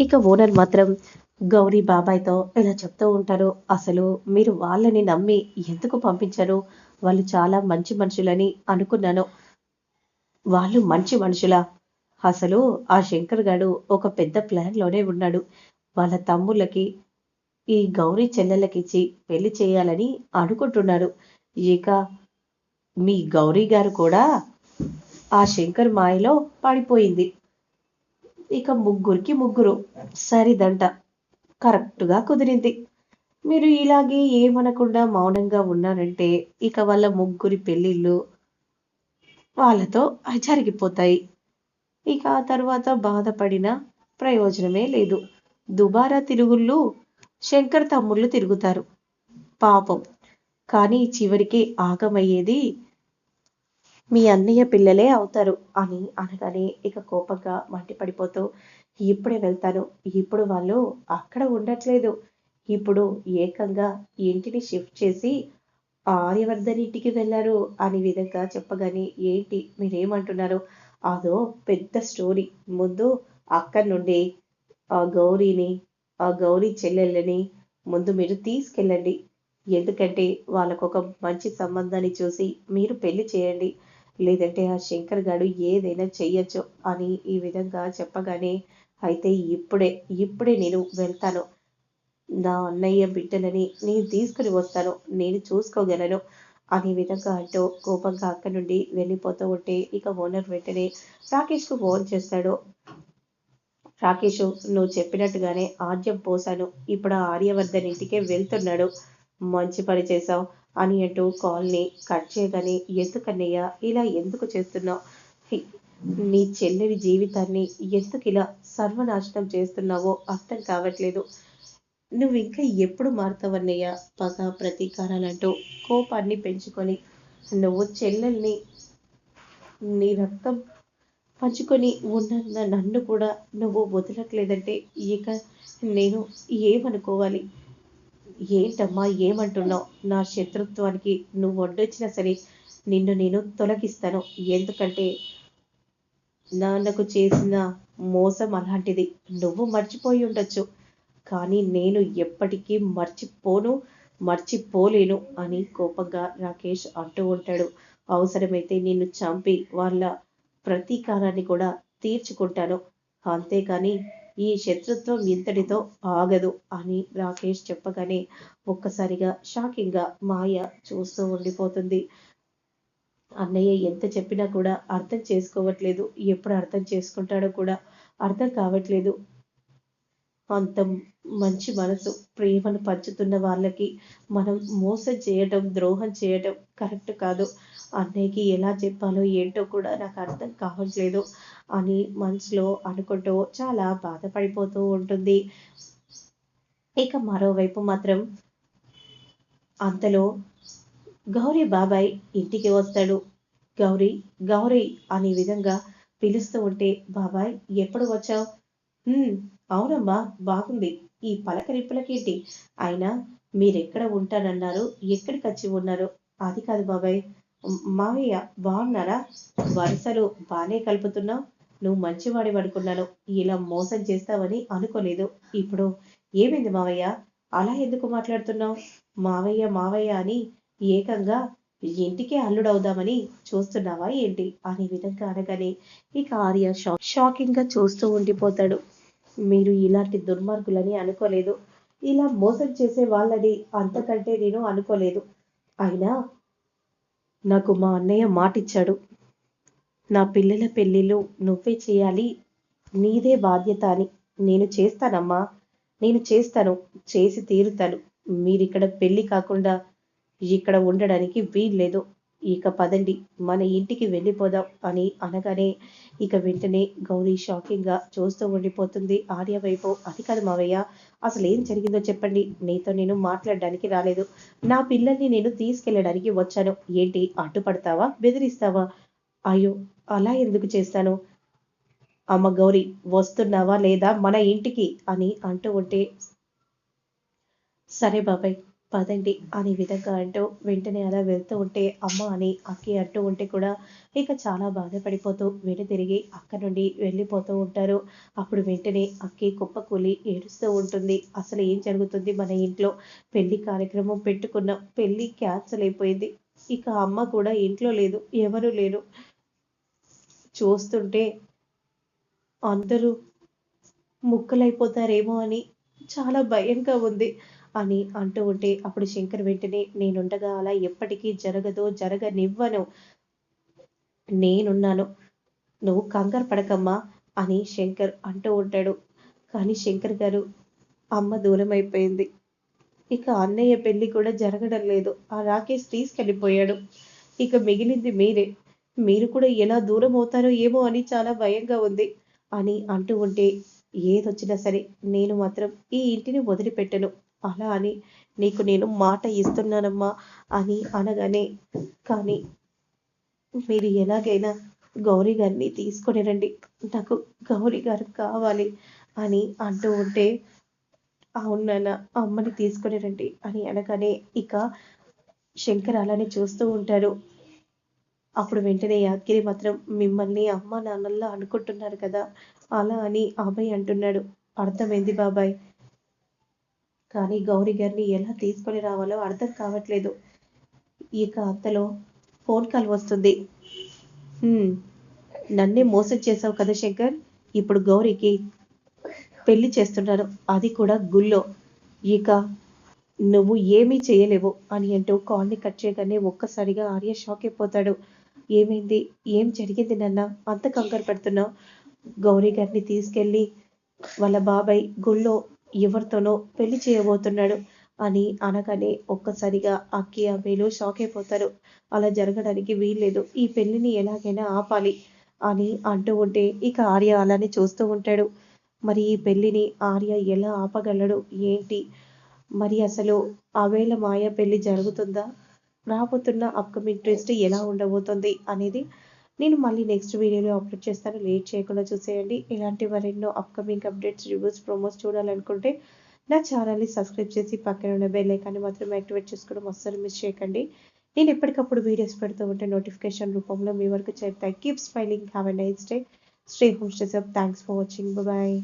ఇక ఓనర్ మాత్రం గౌరీ బాబాయ్తో ఇలా చెప్తూ ఉంటారు అసలు మీరు వాళ్ళని నమ్మి ఎందుకు పంపించారు? వాళ్ళు చాలా మంచి మనుషులని అనుకున్నాను. వాళ్ళు మంచి మనుషులా? అసలు ఆ శంకర్ గాడు ఒక పెద్ద ప్లాన్లోనే ఉన్నాడు. వాళ్ళ తమ్ముళ్ళకి ఈ గౌరీ చెల్లెలకిచ్చి పెళ్ళి చేయాలని అనుకుంటున్నాడు. ఇక మీ గౌరీ గారు కూడా ఆ శంకర్ మాయలో పడిపోయింది. ఇక ముగ్గురికి ముగ్గురు. సరిదంట. కరెక్ట్గా కుదిరింది. మీరు ఇలాగే ఏమనకుండా మౌనంగా ఉన్నారంటే ఇక వాళ్ళ ముగ్గురి పెళ్ళిళ్ళు వాళ్ళతో జరిగిపోతాయి. ఇక ఆ తర్వాత బాధపడిన ప్రయోజనమే లేదు. దుబారా తిరుగుళ్ళు శంకర్ తమ్ముళ్ళు తిరుగుతారు. పాపం. కానీ చివరికి ఆగమయ్యేది మీ అన్నయ్య పిల్లలే అవుతారు అని అనగానే ఇక కోపంగా మంటిపడిపోతూ ఇప్పుడే వెళ్తాను. ఇప్పుడు వాళ్ళు అక్కడ ఉండట్లేదు. ఇప్పుడు ఏకంగా ఇంటిని షిఫ్ట్ చేసి ఆర్యవర్ధన్ ఇంటికి వెళ్ళారు అనే విధంగా చెప్పగానే ఏంటి? మీరేమంటున్నారు? అదో పెద్ద స్టోరీ. ముందు అక్కడి నుండి ఆ గౌరీని ఆ గౌరీ చెల్లెళ్ళని ముందు మీరు తీసుకెళ్ళండి. ఎందుకంటే వాళ్ళకు ఒక మంచి సంబంధాన్ని చూసి మీరు పెళ్ళి చేయండి. లేదంటే ఆ శంకర్ గాడు ఏదైనా చెయ్యొచ్చు అని ఈ విధంగా చెప్పగానే అయితే ఇప్పుడే ఇప్పుడే నేను వెళ్తాను. నా అన్నయ్య బిడ్డలని నేను తీసుకుని వస్తాను. నేను చూసుకోగలను అనే విధంగా అంటూ కోపంగా అక్కడి నుండి వెళ్ళిపోతూ ఉంటే ఇక ఓనర్ వెంటనే రాకేష్కు ఫోన్ చేస్తాడు. రాకేష్ నువ్వు చెప్పినట్టుగానే ఆద్యం పోసాను. ఇప్పుడు ఆర్యవర్ధన్ ఇంటికే వెళ్తున్నాడు. మంచి పని చేశావు. అని అంటూ కాల్ని కట్ చేయగానే ఎందుకన్నయ్య ఇలా ఎందుకు చేస్తున్నావు? నీ చెల్లెలి జీవితాన్ని ఎందుకు ఇలా సర్వనాశనం చేస్తున్నావో అర్థం కావట్లేదు. నువ్వు ఇంకా ఎప్పుడు మారుతావన్నయ్య? పగ ప్రతీకారాలంటూ కోపాన్ని పెంచుకొని నువ్వు చెల్లెల్ని నీ రక్తం పంచుకొని ఉన్న నన్ను కూడా నువ్వు వదలట్లేదంటే ఇక నేను ఏమనుకోవాలి? ఏంటమ్మా ఏమంటున్నావు? నా శత్రుత్వానికి నువ్వు వడ్డొచ్చినా సరే నిన్ను నేను తొలగిస్తాను. ఎందుకంటే నాన్నకు చేసిన మోసం అలాంటిది. నువ్వు మర్చిపోయి ఉండొచ్చు. కానీ నేను ఎప్పటికీ మర్చిపోను మర్చిపోలేను అని కోపంగా రాకేష్ అంటూ ఉంటాడు. అవసరమైతే నిన్ను చంపి వాళ్ళ ప్రతీకారాన్ని కూడా తీర్చుకుంటాను. అంతేకాని ఈ శత్రుత్వం ఇంతటితో ఆగదు అని రాకేష్ చెప్పగానే ఒక్కసారిగా షాకింగ్గా మాయ చూస్తూ ఉండిపోతుంది. అన్నయ్య ఎంత చెప్పినా కూడా అర్థం చేసుకోవట్లేదు. ఎప్పుడు అర్థం చేసుకుంటాడో కూడా అర్థం కావట్లేదు. అంత మంచి మనసు ప్రేమను పంచుతున్న వాళ్ళకి మనం మోసం చేయటం ద్రోహం చేయటం కరెక్ట్ కాదు. అన్నయ్యకి ఎలా చెప్పాలో ఏంటో కూడా నాకు అర్థం కావట్లేదు అని మనసులో అనుకుంటూ చాలా బాధపడిపోతూ ఉంటుంది. ఇక మరోవైపు మాత్రం అంతలో గౌరీ బాబాయ్ ఇంటికి వస్తాడు. గౌరీ గౌరీ అనే విధంగా పిలుస్తూ ఉంటే బాబాయ్ ఎప్పుడు వచ్చావు? అవునమ్మా బాగుంది. ఈ పలకరింపులకేంటి? అయినా మీరెక్కడ ఉంటానన్నారు? ఎక్కడికి వచ్చి ఉన్నారు? అది కాదు బాబాయ్. మావయ్య బాగున్నారా? వరుసలు బాగానే కలుపుతున్నావు. నువ్వు మంచివాడి పడుకున్నాను ఇలా మోసం చేస్తావని అనుకోలేదు. ఇప్పుడు ఏమైంది మావయ్య? అలా ఎందుకు మాట్లాడుతున్నావు? మావయ్య మావయ్య అని ఏకంగా ఇంటికే అల్లుడవుదామని చూస్తున్నావా ఏంటి? అనే విధంగా అనగానే ఇక ఆర్య షాకింగ్గా చూస్తూ ఉండిపోతాడు. మీరు ఇలాంటి దుర్మార్గులని అనుకోలేదు. ఇలా మోసం చేసే వాళ్ళని అంతకంటే నేను అనుకోలేదు. అయినా నాకు మా అన్నయ్య మాటిచ్చాడు. నా పిల్లల పెళ్ళిళ్ళు నువ్వే చేయాలి. నీదే బాధ్యత అని. నేను చేస్తానమ్మా. నేను చేస్తాను. చేసి తీరుతాను. మీరిక్కడ పెళ్ళి కాకుండా ఇక్కడ ఉండడానికి వీల్లేదు. ఇక పదండి మన ఇంటికి వెళ్ళిపోదాం అని అనగానే ఇక వెంటనే గౌరీ షాకింగ్గా చూస్తూ ఉండిపోతుంది ఆర్య వైపు. అది కాదు మావయ్య అసలు ఏం జరిగిందో చెప్పండి. నీతో నేను మాట్లాడడానికి రాలేదు. నా పిల్లల్ని నేను తీసుకెళ్ళడానికి వచ్చాను. ఏంటి అడ్డుపడతావా? బెదిరిస్తావా? అయ్యో అలా ఎందుకు చేస్తాను? అమ్మ గౌరీ వస్తున్నావా లేదా మన ఇంటికి? అని అంటూ ఉంటే సరే బాబాయ్ పదండి అనే విధంగా అంటూ వెంటనే అలా వెళ్తూ ఉంటే అమ్మ అని అక్కి అంటూ ఉంటే కూడా ఇక చాలా బాధపడిపోతూ వెను తిరిగి అక్క నుండి వెళ్ళిపోతూ ఉంటారు. అప్పుడు వెంటనే అక్కి కుప్పకూలి ఏడుస్తూ ఉంటుంది. అసలు ఏం జరుగుతుంది? మన ఇంట్లో పెళ్ళి కార్యక్రమం పెట్టుకున్న పెళ్ళి క్యాన్సల్ అయిపోయింది. ఇక అమ్మ కూడా ఇంట్లో లేదు ఎవరు లేరు. చూస్తుంటే అందరూ ముక్కలైపోతారేమో అని చాలా భయంగా ఉంది. అని అంటూ ఉంటే అప్పుడు శంకర్ వెంటనే నేనుండగా అలా ఎప్పటికీ జరగదో జరగనివ్వను. నేనున్నాను. నువ్వు కంగారు పడకమ్మా అని శంకర్ అంటూ ఉంటాడు. కానీ శంకర్ గారు అమ్మ దూరం అయిపోయింది ఇక అన్నయ్య పెళ్ళి కూడా జరగడం లేదు. ఆ రాకేష్ తీసుకెళ్ళిపోయాడు. ఇక మిగిలింది మీరే. మీరు కూడా ఎలా దూరం అవుతారో ఏమో అని చాలా భయంగా ఉంది అని అంటూ ఉంటే ఏదొచ్చినా సరే నేను మాత్రం ఈ ఇంటిని వదిలిపెట్టను. అలా అని నీకు నేను మాట ఇస్తున్నానమ్మా అని అనగానే కానీ మీరు ఎలాగైనా గౌరీ గారిని తీసుకొని రండి. నాకు గౌరీ గారు కావాలి అని అంటూ ఉంటే అవునా అమ్మని తీసుకొని రండి అని అనగానే ఇక శంకర్ అలానే చూస్తూ ఉంటారు అప్పుడు వెంటనే యాదగిరి మాత్రం మిమ్మల్ని అమ్మ నాన్నల్లా అనుకుంటున్నారు కదా? అలా అని అభయ్ అంటున్నాడు. అర్థమైంది బాబాయ్ కానీ గౌరీ గారిని ఎలా తీసుకొని రావాలో అర్థం కావట్లేదు. ఇక అంతలో ఫోన్ కాల్ వస్తుంది. నన్నే మోసం చేసావు కదా శంకర్? ఇప్పుడు గౌరీకి పెళ్ళి చేస్తున్నారు అది కూడా గుళ్ళో. ఇక నువ్వు ఏమీ చేయలేవు అని అంటూ కాల్ని కట్ చేయగానే ఒక్కసారిగా ఆర్య షాక్ అయిపోతాడు. ఏమైంది? ఏం జరిగింది నన్న? అంత కంగారు పెడుతున్నావు? గౌరీ గారిని తీసుకెళ్ళి వాళ్ళ బాబాయ్ గుళ్ళో ఎవరితోనో పెళ్ళి చేయబోతున్నాడు అని అనగానే ఒక్కసారిగా అక్కి అమ్మేలు షాక్ అయిపోతారు. అలా జరగడానికి వీల్లేదు. ఈ పెళ్ళిని ఎలాగైనా ఆపాలి అని అంటూ ఉంటే ఇక ఆర్య అలానే చూస్తూ ఉంటాడు. మరి ఈ పెళ్ళిని ఆర్య ఎలా ఆపగలడు? ఏంటి? మరి అసలు అవేళ మాయ పెళ్ళి జరుగుతుందా? రాబోతున్న అప్కమింగ్ ట్విస్ట్ ఎలా ఉండబోతుంది అనేది నేను మళ్ళీ నెక్స్ట్ వీడియోలో అప్లోడ్ చేస్తాను. లేట్ చేయకుండా చూసేయండి. ఇలాంటి మరెన్నో అప్కమింగ్ అప్డేట్స్ రివ్యూస్ ప్రోమోస్ చూడాలనుకుంటే నా ఛానల్ని సబ్స్క్రైబ్ చేసి పక్కన ఉన్న బెల్ ఐకాన్ని మాత్రం యాక్టివేట్ చేసుకోవడం అస్సలు మిస్ చేయకండి. నేను ఎప్పటికప్పుడు వీడియోస్ పెడుతూ ఉంటే నోటిఫికేషన్ రూపంలో మీ వరకు చేరుతాయి keep smiling have a nice day stay home stay thanks for watching bye